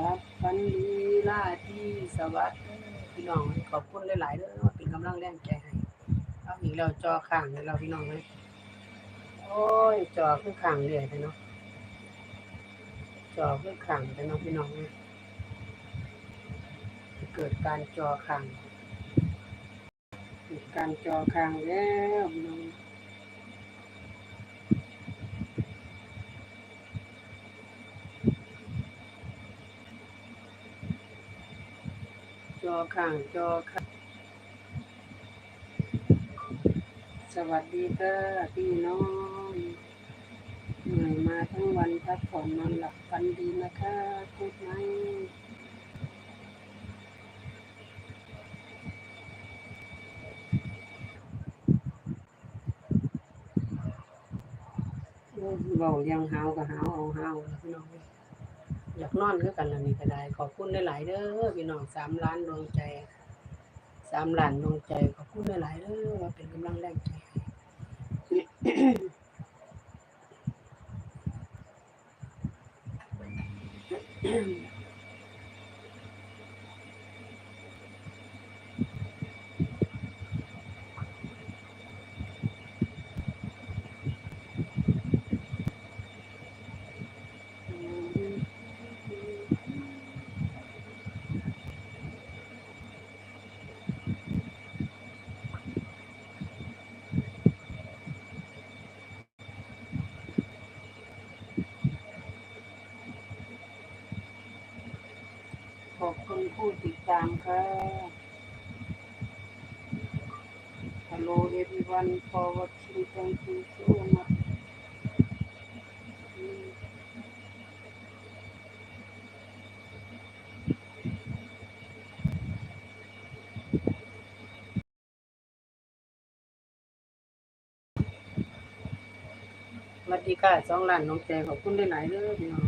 รับฟันดีล่าที่สวัสดีพี่น้องขอบคุณหลายๆเด้อเป็นกำลังแรงใจให้เอาอีกเราจอข้างเราพี่น้องไหมโอ้ยจอคือข้างเรื่อยเลยนาะจอคือข้างแต่เนาะพี่น้องนะเกิดการจอข้างกการจอข้างแล้วพี่น้อง ข้างจอข้างสวัสดีค่ะพี่น้องเหนื่อยมาทั้งวันพักผ่อนนอนหลับฝันดีนะคะพูดไหมโอ้ยเบาเลี้ยงหาวกับหาวเอาหาวพี่น้อง อยากนอนคือกันแล้วนี่ก็ได้ ขอบคุณหลายๆเด้อพี่น้องสามล้านดวงใจสามล้านดวงใจขอบคุณหลายๆเด้อว่าเป็นกำลังแรงใจให้ขอบ ผู้ติดตามค่ะ Hello everyone for watching thank you so much มสวัสดีค่ะสองล้านน้องแจขอบคุณหลายๆเด้อพี่น้อง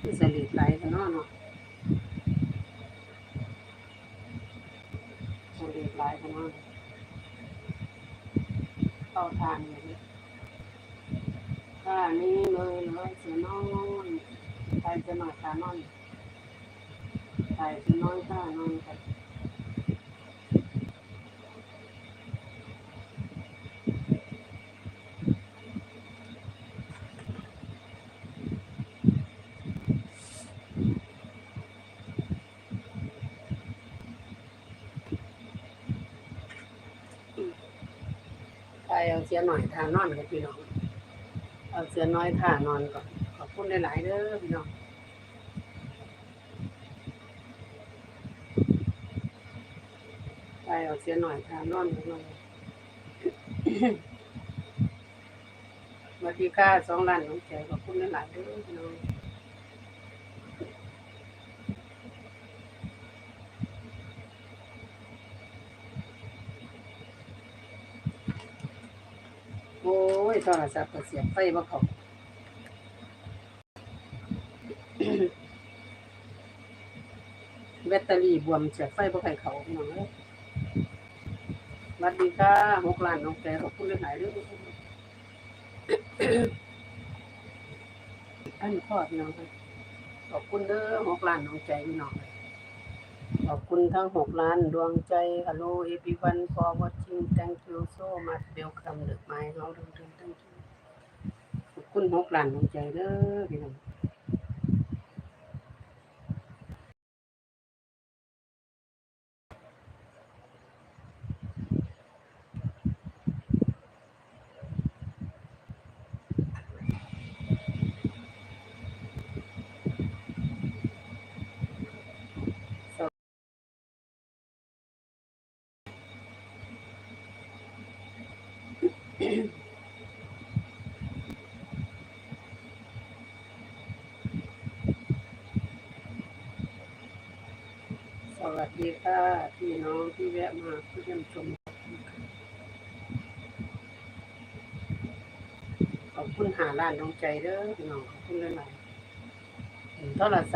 คือสลิดไหลกัน เนาะเนาะสลิดไลกันเนาะเข้าทานอย่างนี้ถ้านี้เลยเลยเสือนอนใครจะหน่อยทานอนใครจะน้อยท่านอนกัน ใครเอาเสียหน่อยทานอนกันพี่น้อง เอาเสือน้อยท่านอนก่อนขอบคุณหลาย ๆเด้อพี่น้องไปเอาเสียหน่อยทานอนกันหน่อยสวัสดีค่ะสองล้านน้องแจขอบคุณหลายๆเด้อพี่น้อง ยโทรศัพท์ก็เสียบไฟบ่เขาแบตเตอรี่บวมเสียบไฟบ่ให้เขาพี่น้องเอ้ยวัสดีค่ะหกล้านน้องแกขอบคุณหลายๆเด้ออันพอพี่น้องขอบคุณเด้อหกล้านน้องใจพี่น้อง ขอบคุณทั้งหกล้านดวงใจฮัลโหลเอพิวันฟอร์วัชชิ่งแตงคิวโซมัดเบลคัมเดอะไมล์น้องดึงดึงถึงขอบคุณหกล้านดวงใจเด้อพี่น้อง สวัสดีค่ะพี่น้องที่แวะมาเยี่ยมชม ขอบคุณหาล้านน้องใจเด้อพี่น้องขอบคุณหลายๆเห็นโทรศัพท์